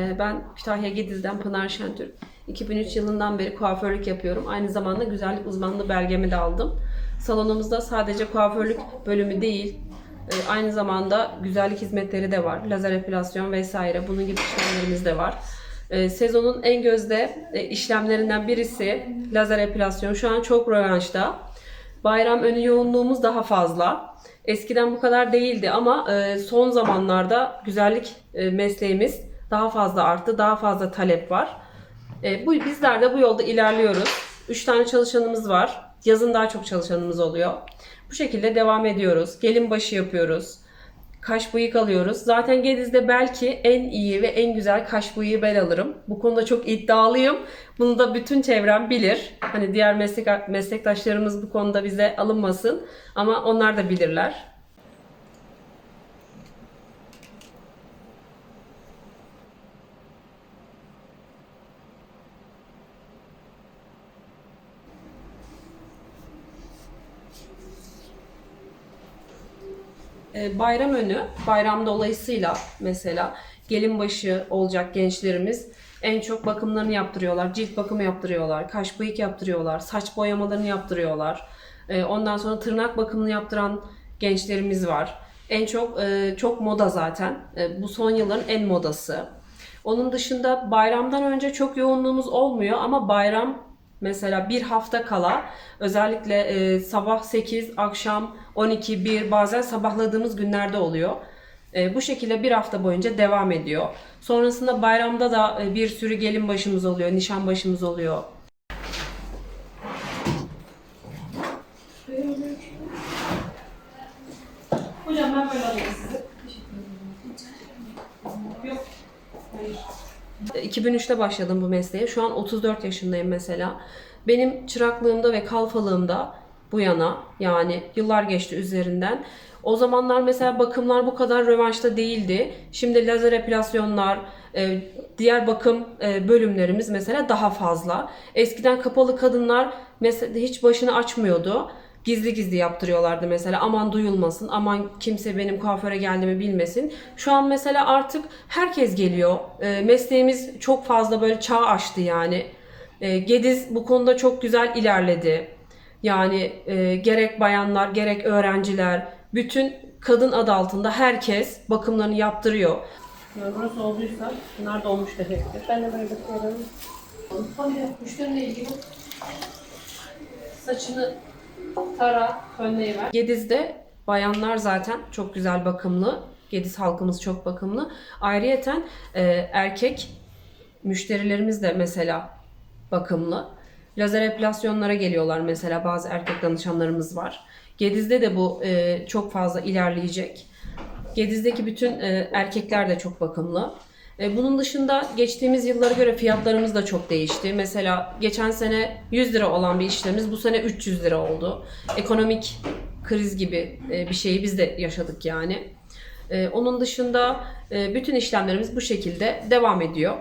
Ee, Ben Kütahya Gediz'den Pınar Şentürk. 2003 yılından beri kuaförlük yapıyorum. Aynı zamanda güzellik uzmanlığı belgemi de aldım. Salonumuzda sadece kuaförlük bölümü değil, e, aynı zamanda güzellik hizmetleri de var. Lazer epilasyon vesaire bunun gibi işlemlerimiz de var. E, Sezonun en gözde e, işlemlerinden birisi lazer epilasyon. Şu an çok rövanşta. Bayram önü yoğunluğumuz daha fazla. Eskiden bu kadar değildi ama son zamanlarda güzellik mesleğimiz daha fazla arttı. Daha fazla talep var. E, bu bizler de bu yolda ilerliyoruz. 3 tane çalışanımız var. Yazın daha çok çalışanımız oluyor. Bu şekilde devam ediyoruz. Gelin başı yapıyoruz. Kaş bıyık alıyoruz. Zaten Gediz'de belki en iyi ve en güzel kaş bıyığı ben alırım. Bu konuda çok iddialıyım. Bunu da bütün çevrem bilir. Hani diğer meslek meslektaşlarımız bu konuda bize alınmasın. Ama onlar da bilirler. E, bayram önü, bayram dolayısıyla mesela gelin başı olacak gençlerimiz en çok bakımlarını yaptırıyorlar. Cilt bakımı yaptırıyorlar, kaş bıyık yaptırıyorlar, saç boyamalarını yaptırıyorlar. E, ondan sonra tırnak bakımını yaptıran gençlerimiz var. En çok e, çok moda zaten. E, bu son yılların en modası. Onun dışında bayramdan önce çok yoğunluğumuz olmuyor ama bayram mesela bir hafta kala özellikle e, sabah 8, akşam 12, 1 bazen sabahladığımız günlerde oluyor. E, bu şekilde bir hafta boyunca devam ediyor. Sonrasında bayramda da e, bir sürü gelin başımız oluyor, nişan başımız oluyor. Hocam ben böyle alayım sizi. 2003'te başladım bu mesleğe. Şu an 34 yaşındayım mesela. Benim çıraklığımda ve kalfalığımda bu yana yani yıllar geçti üzerinden. O zamanlar mesela bakımlar bu kadar rövanşta değildi. Şimdi lazer epilasyonlar, e, diğer bakım e, bölümlerimiz mesela daha fazla. Eskiden kapalı kadınlar mesela hiç başını açmıyordu. Gizli gizli yaptırıyorlardı mesela aman duyulmasın, aman kimse benim kuaföre geldiğimi bilmesin. Şu an mesela artık herkes geliyor. E, mesleğimiz çok fazla böyle çağ aştı yani. E, Gediz bu konuda çok güzel ilerledi. Yani e, gerek bayanlar gerek öğrenciler bütün kadın adı altında herkes bakımlarını yaptırıyor. Burası olduysa bunlar dolmuş demektir. Ben de böyle bakıyorum. Hadi müşteriyle ilgili saçını tara, fönleyiver. Gediz'de bayanlar zaten çok güzel bakımlı. Gediz halkımız çok bakımlı. Ayrıyeten e, erkek müşterilerimiz de mesela bakımlı. Lazer epilasyonlara geliyorlar mesela bazı erkek danışanlarımız var. Gediz'de de bu e, çok fazla ilerleyecek. Gediz'deki bütün e, erkekler de çok bakımlı. E, bunun dışında geçtiğimiz yıllara göre fiyatlarımız da çok değişti. Mesela geçen sene 100 lira olan bir işlemimiz bu sene 300 lira oldu. Ekonomik kriz gibi e, bir şeyi biz de yaşadık yani. E, onun dışında bütün işlemlerimiz bu şekilde devam ediyor.